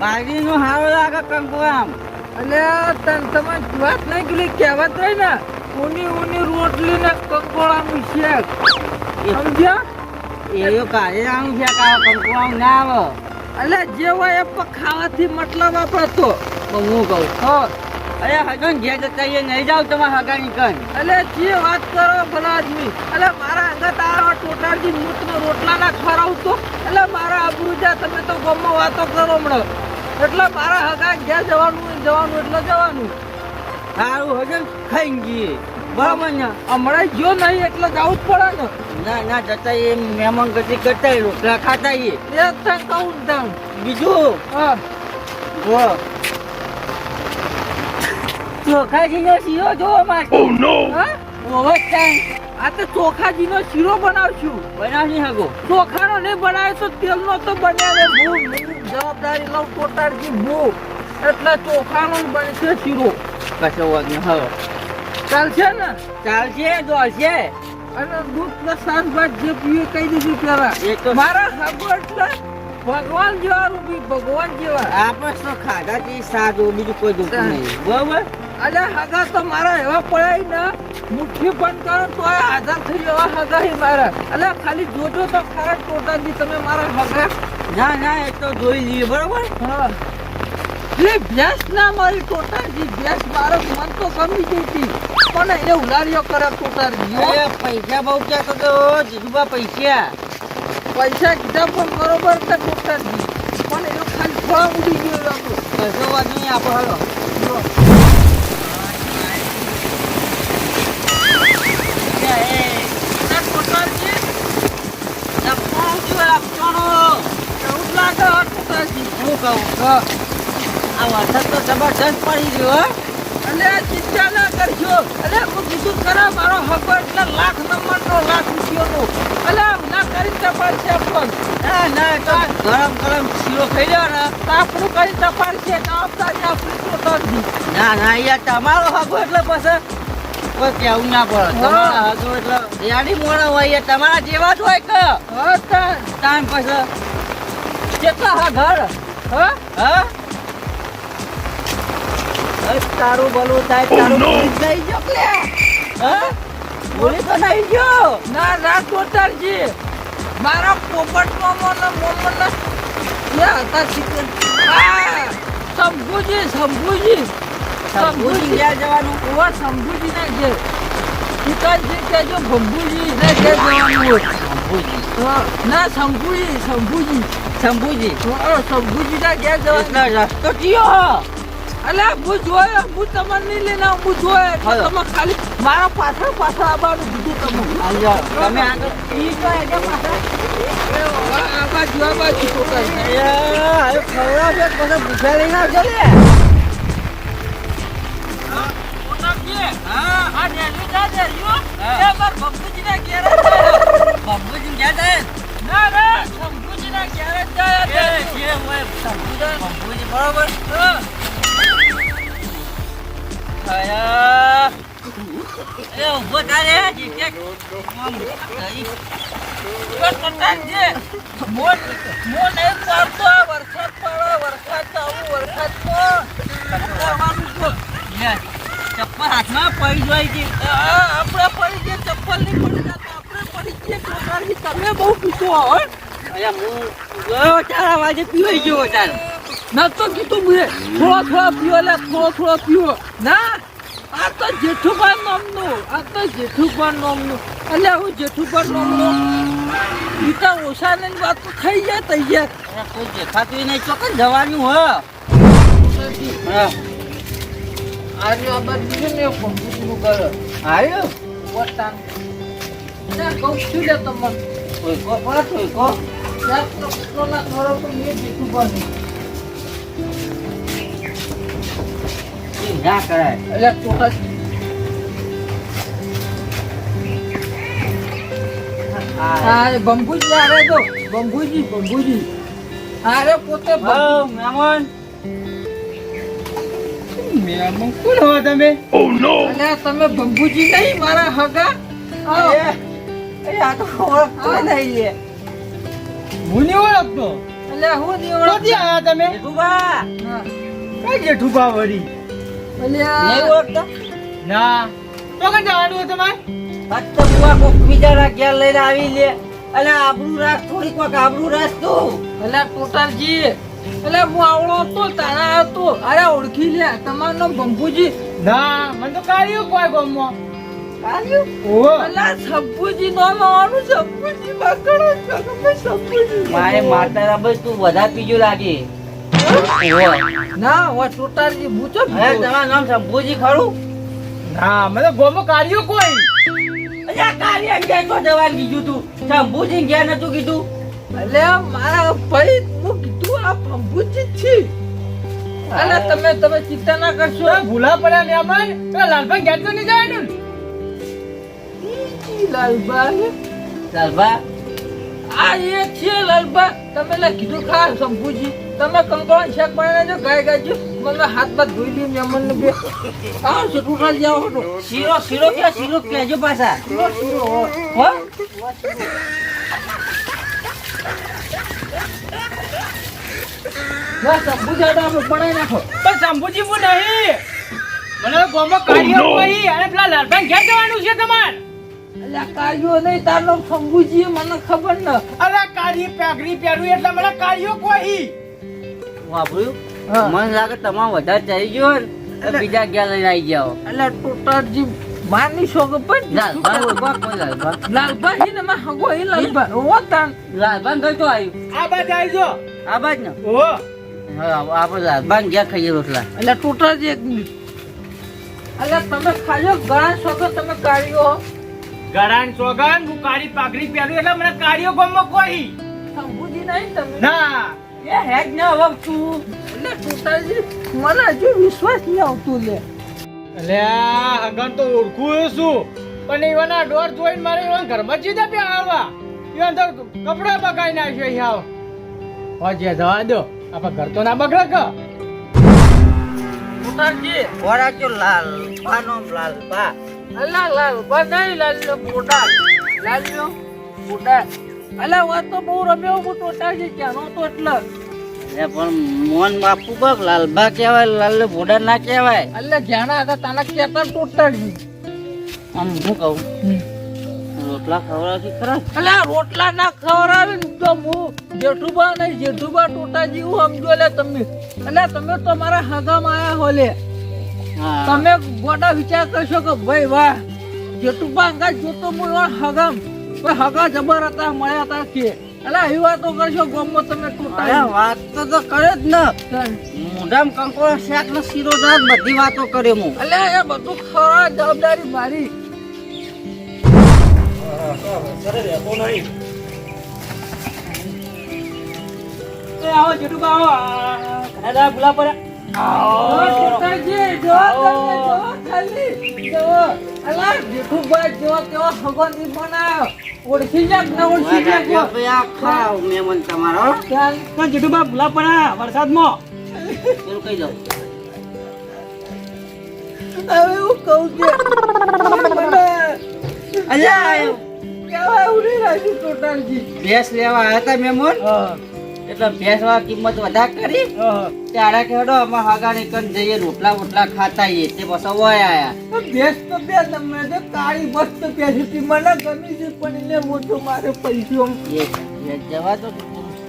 અરે નું નહીં હા? લાગે કંકુ આમ. તન તમારી વાત નહીં પેલી કહેવત રહી ને ઊની ઊની રોટલી ને કંકોળાનું શેક સમજ્યા? એવું કાઢી આમ છે કંકુ આમ ના આવે. એટલે જે હોય એ ખાવાથી મતલબ આપણે તો. હું કહું? હા. અરે હગન ઘેર જતા એ નહીં જાવ હગા હગાની કન. એટલે જે વાત કરો ભલા આદમી. એટલે મારા અંગત આ ટોટાજી મૂતનો રોટલા ના ખવડાવતો એટલે મારા અબરૂજા તમે તો ગમમાં વાતો કરો હમણાં. એટલે મારા હગા જ્યાં જવાનું જવાનું એટલે જવાનું. સારું હગન ખાઈ ગઈએ બરાબર ને? હમણાં જો નહીં એટલે જવું જ પડે ને. ના ના જતા એ મહેમાન ગતિ કરતા એ રોટલા ખાતા એ તને કહું તમ તને. બીજું? હા. ચોખાજી ચોખાજીનો શીરો જોવા માટે હા? ઓવર ટાઈમ આ તો ચોખાજીનો શીરો બનાવશું. બનાવની હગો. ચોખાનો નહીં બનાવે તો તેલનો તો બનાવે હું જવાબદારી લઉં ટોટાળજી હું એટલે ચોખાનો બનશે શીરો. કશો વાગ ન હવે ચાલશે ને? ચાલશે દોડશે અને દૂધ પ્લસ શાકભાજી જે પીએ કહી દીધું પેલા મારા હગો એટલે ભગવાન જેવા રૂપી ભગવાન જેવા. આપણે તો ખાધા થી સાદું બીજું કોઈ દુઃખ નહીં. બરોબર? અરે હગા તો મારા એવા પડાય ને મુઠ્ઠી બંધ કરો તો આઝાદ થઈ એવા હગા હી મારા. અલે ખાલી જોજો તો ખરા ટોટાજી તમે મારા હગા. ના ના એ તો જોઈ લઈએ બરોબર? હા. એ ભેંસ ના મારી ટોટાજી ભેંસ મારો મન તો ગમી ગઈ હતી. પણ એ ઉલારીઓ કરે ટોટાજી પૈસા બહુ ક્યાં તો જીજુબા પૈસા. પૈસા કીધા પણ બરોબર છે ટોટાજી પણ એનો ખાલી ફળ ઉડી ગયો આપણો. કશો વાત નહીં આપણે હલો. એ, એ, હું કહું આ વરસાદ તો જબરજસ્ત પડી ગયો હો. અલે ચિંતા ના કરજો. અલે હું કીધું ખરા મારો હકો એટલે લાખ નંબર નો લાખ રૂપિયાનો. અલે ના કરી તપાસ છે પણ ના ના તો ગરમ ગરમ શીરો ખાઈ લો ને. આપણું કરી તપાસ છે જ આપણી ટોટાજી ના ના યાર તમારો હકો એટલે પછી કોઈ કેવું ના પડે. તમારા હકો એટલે યાડી મોડા હોય યાર તમારા જેવા જ હોય કે? હા તાન. પછી કેટલા હા ઘર હા? હા? તારું ભલું થાય તારું પોલીસ નહીં ગયો કે? હા? પોલીસ તો નહીં ગયો. ના ના ટોટાજી મારા પોપટ મોમોના મોમોના ક્યાં હતા ચિકન હા શંભુજી શંભુજી. શંભુજી ક્યાં જવાનું? ઓવા શંભુજી ના ઘેર. પિતાજી કહેજો ભંભુજી ના ઘેર જવાનું હોય. શંભુજી. ના શંભુજી શંભુજી. શંભુજી. શંભુજી ના ઘેર જવાનું. રસ્તો કયો? અલ્યા હું જોયો હું તમને નહીં લઈને હું જોયો તમે ખાલી મારા પાછળ પાછળ આવવાનું કીધું તમે. તમે આગળ ઈ તો એટલે પાછા આ બાજુ આ બાજુ ટોકાઈ. હવે તો પછી ભૂખ્યા લઈને આવજો લે. ટોકાજી, હા. આ રેલી ના રેલીઓ, હા. એ મારા ભંભુજીના ઘેર જ જાય. બાપુજી ક્યાં જાય? ના ના શંભુજીના ઘેર જ જાય છે શંભુજી શંભુજી બરોબર? આયા એ ઊભો થાય રે જીતે થઈ. તો ટોકાજી, મોન મોન એ આ વરસાદ પડે વરસાદ આવું વરસાદ તો કરવાનું તો લે, ચપ્પલ હાથમાં પડી જાય છે આપણે પડી ગયા ચપ્પલ નહીં પડી જતા આપણે પડી ગયા ટોકાજી તમે બહુ પીતો હો અરે હું ગયો ચાર વાગે પીવાઈ ગયો ચાલ ના તો કીધું મેં થોડો થોડો પીવો લે થોડો થોડો પીવો ના આ તો જેઠુભાઈ નામનું આ તો જેઠુભાઈ નામનું એટલે હું જેઠુભાઈ નામનો પિતા ઓછાની વાત તો થઈ જાય તૈયાર કોઈ દેખાતું નહીં ચોક્કસ જવાનું હ હા આજે આ છે ને ભંગુનું ઘર આવ્યો વટાણ ના કહું છું લે તમને કોઈ કો પડે કોઈ કો ત્યાં તો મેં જેઠુબાની ઈ ના કરાય? એટલે આ હા. બંબુજી આરે તો. બંબુજી બંબુજી. આરે પોતે મહેમાન. મહેમાન કોણ હો તમે? અલ્યા તમે બંબુજી નહીં મારા હગા? અરે આ તો ઓળખતો નહીં એ. હું નહીં ઓળખતો? એટલે હું નહીં ક્યાંથી ઓળખતા? આયા તમે? જેઠુબા હા. કઈ જેઠુભા વળી? નહીં ઓળખતા? ના. તો કઈ જવાનું તમારે ફક્ત બુઆ કોક બીજાના ઘેર લઈને આવી લે. અલે આબરૂ રાખ થોડીક કોક આબરૂ રાખ તું. અલ્યા ટોટલજી એટલે હું આવડો હતો તારા હતો. અરે ઓળખી લે. તમારું નામ ના. મને તો કાઢ્યું કોઈ ગમો કાલ્યું ઓહો. અલ્યા સબ્બુજી નામ આવવાનું સબ્બુજી બકડો સબ્બુજી મારે માતા બસ તું વધારે પીજો લાગે. ના વા ટોટાલજી પૂછો અરે તમારું નામ શંભુજી ખરું? ના મને તો ગોમાં કોઈ. અલ્યા કાર્ય ઘેર તો જવાનું કીધું તું. શંભુજી ઘેર નતું કીધું? અલ્યા મારા ભાઈ હું કીધું આ બંપુજી જ છે. અલ્યા તમે તમે ચિંતા ના કરશો. ભૂલા પડ્યા ને અમારે પેલા લાલભાઈ ઘેર તો નહીં જાય ને? લાલભાઈ ચાલભા આ એ છે લાલબા. તમે લે કીધું ખા તમે કંકોળા શાક બનાવજો ગાય ગાયજો. મને હાથ બાદ ધોઈ દઉં મેમન ને બે. આ છે શીરો શીરો કે શીરો કહેજો પાછા. શીરો શીરો, હો. શંભુજી આપણે બનાવી નાખો. પણ નહીં. મને ગોમાં અને પેલા લાલભાઈ ઘેર જવાનું છે તમારે. અલ્યા કાઢ્યો નહીં તારનો શંભુજી મને ખબર ન. અરે કાઢી પેગડી પહેરું એટલે મને કાઢ્યો કોઈ. વાપર્યું મને લાગે તમામ વધારે ચડી ગયો ને બીજા ગયા લઈને આવી જાઓ. અલ્યા ટોટાલજી માની શોખ પણ લાલભા ઓળખવા કોઈ લાલભા લાલભાઈ ને માં હગો એ લાલભાઈ ઓ તાન લાલભા કઈ તો આવ્યું. આ બાજુ આવજો આ બાજ ને? ઓહો આપણે લાલભા ઘેર ખાઈએ રોટલા. એટલે ટોટાલજી એક મિનિટ. અલ્યા તમે ખાજો ઘણા શોખો તમે કાઢ્યો ગળાન સોગન હું કાળી પાઘડી પહેરું એટલે મને કાળીઓ ગોમાં કોઈ. શંભુજી નહીં તમે. ના. એ હેજ ન હવે તું એટલે ટોટાલજી મને હજુ વિશ્વાસ નહીં આવતું લે. એટલે અગન તો ઓળખું છું. પણ એવાના ડોર જોઈને મારે એવા ઘરમાં જીધા પે આવવા. એવા તો કપડા બગાઈ નાખ્યો અહીં આવ. હોજે જવા દો. આપા ઘર તો ના બગડે કે. ટોટાલજી લાલ પાનો નો લાલભા અલ્યા લાલ બધાય લાલ્યો પોડા લાલ્યો પોડા અલ્યા વાત તો બહુ રમ્યો હું ટોટાલજી ક્યાંનો તો એટલે? એ પણ મોન બાપુ બાપ લાલબા કહેવાય લાલ ભોડા ના કહેવાય. અલ્યા જ્યાંના હતા તાના કહેતા જ આમ હું કહું? રોટલા ખવડાવથી ખરા? અલ્યા રોટલા ના ખવડાવે ને તો હું જેઠુબા નહીં જેઠુબા ટોટાજી હું સમજો લે તમે અલ્યા તમે તો મારા હગામાં આયા હો લે હા તમે ગોડા વિચાર કરશો કે ભાઈ વાહ જેઠુબા અંગા જોતો હું હગમ. કોઈ હગા જબર હતા મળ્યા હતા કે. એટલે એવી વાતો કરશો ગમો તમે વાત તો તો કરે જ ને. મોઢામ કંકોળો શાક નો શીરો દાળ બધી વાતો કરે હું એટલે એ બધું ખરા જવાબદારી મારી. આવો જેટું આવો. ભૂલા પડ્યા. વરસાદમાં કહી દઉં હવે કહું અલ્યા કેવા ઉડી રાખ્યું ટોટલજી. ભેંસ લેવા આવ્યા હતા મહેમાન એટલે ભેંસ વાળા કિંમત વધારે કરી. ત્યારે કેડો અમે હગાને કન જઈએ રોટલા વોટલા ખાતા એ તે પછી વયા આયા. ભેંસ તો બે તમે તો કાળી મસ્ત ભેંસ હતી. મને ગમી છે પણ એને મોટો મારે પૈસો. એ જવા તો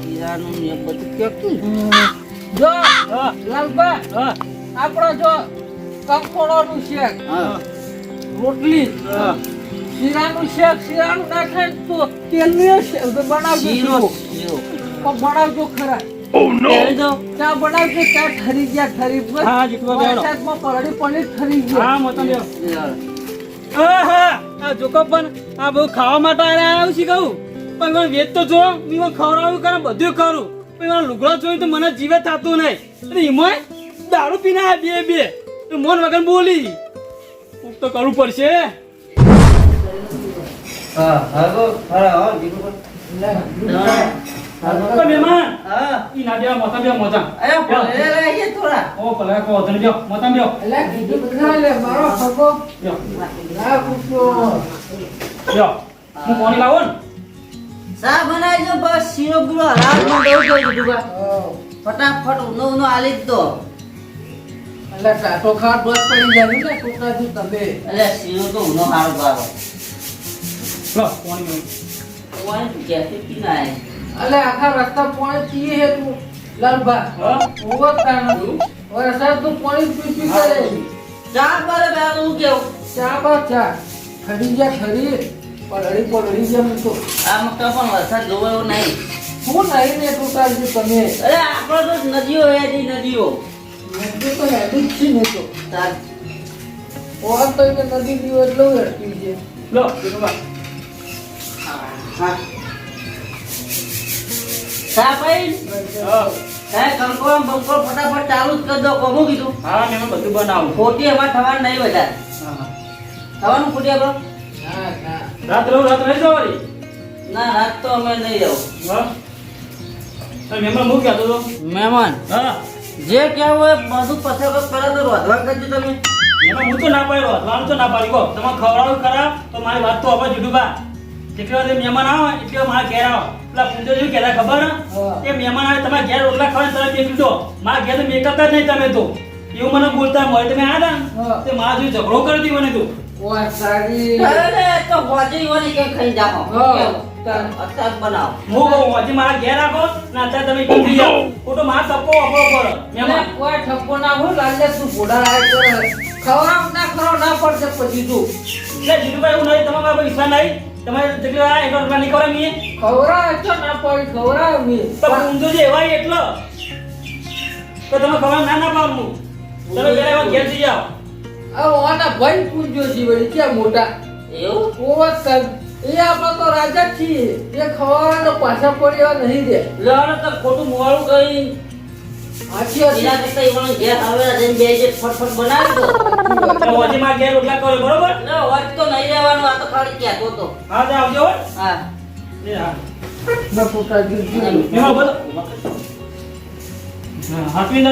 હીરાનું ને બધું ક્યાંથી? જો લાલબા આપણો જો કંકોડોનું શેક. રોટલી. શીરાનું શેક શીરાનું નાખે તો શેક બનાવજો શીરો શીરો. પણ બનાવજો ખરા. પહેરી દો ચા બનાવજો ચા ઠરી ગયા ઠરી બસ. હા. વરસાદમાં ઠરી ગયા. આ જોકો પણ આ બહુ ખાવા માટે આવ્યું છે કહું. પણ વેચ તો જો મેં ખવડાવ્યું કરે બધું કરું. પણ મને લુગડો જોયું તો મને જીવે થતું નહીં. અને એમાં દારૂ પીને આયા બે બે. તો મોન વગર બોલી. હું તો કરવું પડશે. હા હો દીકરો તો મહેમાન? હા. ઈ ના બેવા મોતા બેવા મોતા અરે ભલે લાગીએ થોડા. ઓ ભલે કો તને બેવ મોતા બેવ અલા, કીધું ખરા લે, મારો હગો. બેવ ના પૂછો. હું કોની લાવો ને? ચા બનાવી દો બસ શીરો બીરો હરાજમાં દઉં જોઈ દીધું ફટાફટ ઉનો ઉનો આલી જ દો. એટલે ટાટો ખાટ બસ પડી જાય ને ટોટાજી તમે? એટલે શીરો તો ઉનો હારો બારો લો પીને આયા. અલે આખા રસ્તા પાણી પીએ હે તું. લાલભા હા? ઓવર તાણ વરસાદ તું પાણી પી પી કરે ચા બારે બે હું કેવું? ચા બા ચા. ખરી જા ખરી. પલળી પલળી જેમ તો આ મક્કા પણ વરસાદ જોવો એવો નહીં. શું નહીં ને ટોટાજી તમે? અરે આપણે તો નદીઓ હેડી નદીઓ. નદી તો હેડી જ છે ને તો. તાર. તો એને નદી પીવો એટલે હેડતી છે. લો હા હા હે. ફટાફટ ચાલુ જ કરી દો કોમું કીધું? હા મેં બધું બનાવું. ખોટી એમાં થવાનું નહીં હા થવાનું ખોટી આપણો રાત રહું રાત રહી જાવ ના રાત તો અમે નહીં તો મેમણ હું કહેતો હતો મહેમાન? હા. જે કહેવું હોય બધું પછાડ પહેલા તો રોધવા કરજો તમે. એમાં હું તો ના પાડ્યો વાળું તો ના પાડી કહો તમે ખવડાવું ખરા તો મારી વાત તો હવે જુદું બા જેટલી વાર મહેમાન આવે એટલી મારા ઘેર આવો. પેલા પૂંજો જેવું કહેતા ખબર? એ મહેમાન આવે તમારા ઘેર રોટલા ખાવા તમે બેસી દો મારા ઘેર તો મેકઅપ જ નહીં તમે તો. એવું મને બોલતા મળે તમે આ હા. તે મારા જોડે ઝઘડો કરી દી મને તો. ઓર સારી. અરે તો હોજી હોની કે ખાઈ જાઓ. હા. બનાવો. હું કહું હજી મારા ઘેર રાખો ને અત્યારે તમે જાઓ. ખોટો મારા ટપ્પો વાપરો કરો મહેમાન. કોઈ ઠપકો ના હોય લાલે તું ઘોડા આવે ખવડાવ ના ખવડાવ ના પડશે પછી તું. એટલે જીતુભાઈ એવું નહીં તમારા પર વિશ્વાસ નહીં. તમારે જેટલી એટલો રૂપિયા નહીં ખવડાવે મીએ તો ના પડી ખવડાવ મી તો ઊંધો જે એવાય એટલો. તો તમે ખબર ના ના પાડું. તમે પેલા એવા ઘેર જઈ જાઓ. આ ઓના ભાઈ પૂંજો છે વળી ક્યાં મોટા? એવું? ઓવર કર એ આપણે તો રાજા છીએ. એ ખવડાવવાનો પાછા પડ્યા નહીં દે લડો તો ખોટું મોડું કરી હાચી હતી એના કરતા ઘેર આવે જઈને બે જે ફટફટ બનાવી દો. તો હજી ઘેર રોટલા કરો બરોબર? હોજ તો નહીં રહેવાનું આ તો ખાલી કહેતો તો હા તો આવજો હો. હાથવી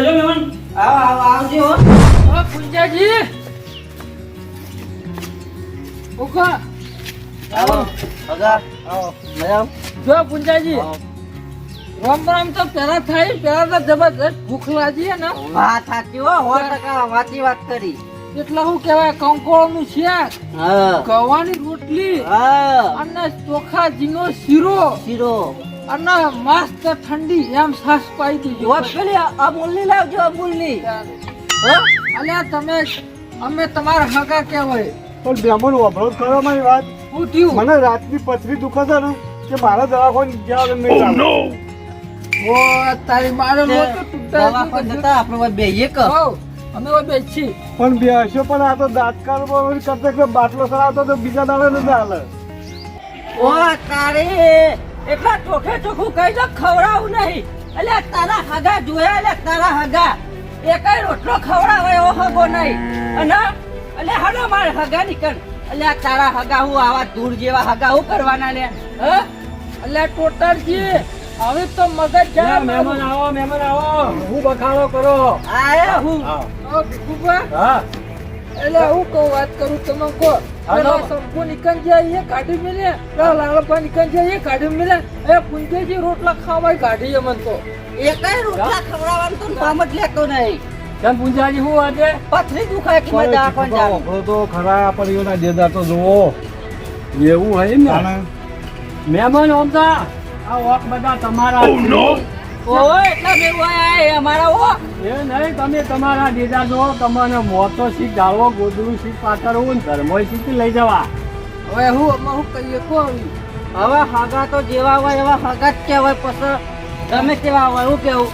જો પૂંજાજી રામ રામ તો પેલા થાય પેલા તો જબરદસ્ત ભૂખ લાગી ને વાત સાચી હો, સો ટકા વાંચી વાત કરી. એટલે શું કહેવાય કંકોળનું શાક હા. ગવાની રોટલી હા. અને ચોખા જીનો શીરો શીરો. અને મસ્ત ઠંડી એમ સાસ પાઈ દીજો પેલી અમૂલની લાવજો અમૂલની હો? અલ્યા તમે અમે તમારા હગા કહેવાય. પણ બેમન વભળો કરો મારી વાત. હું થયું? મને રાતની પથરી દુખે છે ને કે મારા દવાખાને ગયા વગર નહીં. ઓ તારી મારે દવાખાને જતા આપણે બે એક ક? હો અમે હવે બેસી. પણ બેસ્યો પણ આ તો દાંત કરતા કે બાટલો સરાવતો તો બીજા દાડે નથી ચાલે. ઓ તારે એટલા ચોખે ચોખ્ખું કહી દો ખવડાવું નહીં. એટલે તારા હગા જોયા એટલે તારા હગા. એકાય રોટલો ખવડાવે એવો હગો નહીં. અને એટલે હડો મારે હગા નીકળ. એટલે આ તારા હગા હું આવા દૂર જેવા હગા હું કરવાના ને હ? એટલે ટોટલ ટોટરજી હવે તો મગજ જાય મહેમાન આવો મહેમાન આવો. હું બખાડો કરો. આયા? હું ઓ કુબા હા. એટલે હું કહું વાત કરું તમે કહો. શંભુ નીકળ જાય એ કાઢી મેલે. લાલપા નીકળ જાય એ કાઢી મેલે. એ પુંજેજી રોટલા ખાવાય કાઢી એમ મન તો. એકાય રોટલા ખવડાવવાનું તો નામ જ લેતો નહીં. કેમ પૂંજાજી હું આજે? પથરી દુખાય કે મજા દવાખાને જાવ? તો ખરા પરિયોના દેદાર તો જોવો એવું હોય ને. જાણે. મહેમાન ઓમતા આ વોક બધા તમારા ઓ એટલા ભેગું આયા એ અમારા ઓ એ નહીં તમે તમારા દીદા જો તમને મોતો શીખ ડાળવો ગોદડું શીખ પાથરવું ને ધર્મોય શીખ લઈ જવા. હવે હું અમે હું કહીએ કો હવે હાગા તો જેવા હોય એવા હાગા જ કહેવાય પછી ગમે તેવા હોય હું કેવું?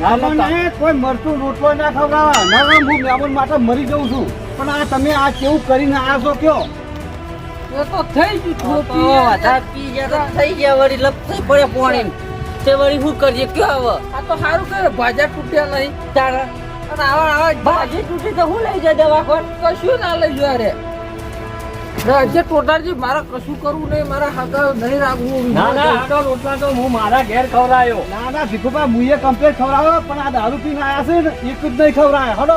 ના ના કોઈ મરતું રોટલો ના ખવડાવે. ના ના હું મહેમાન માટે મરી જઉં છું. પણ આ તમે આ કેવું કરીને આ છો કયો? એ તો થઈ ગયું તો વધારે પી ગયા તો થઈ ગયા વળી લપ થઈ પડે પોણી. તે વળી શું કરીએ કે હવે આ તો સારું કરે ભાજા તૂટ્યા નહીં. તારા? અને આવા આવા ભાજી તૂટી તો હું લઈ જાય દવાખાન? કશું ના લઈ જાય રે. રાજ્ય ટોટાજી મારે કશું કરવું નહીં મારા હાથા નહીં રાખવું. ના ના આ તો રોટલા તો હું મારા ઘેર ખવડાયો. ના ના ભીખુભા મુએ કમ્પ્લેટ ખવડાવો પણ આ દારૂ પીને આયા છે ને એક જ નહીં ખવડાય. હડો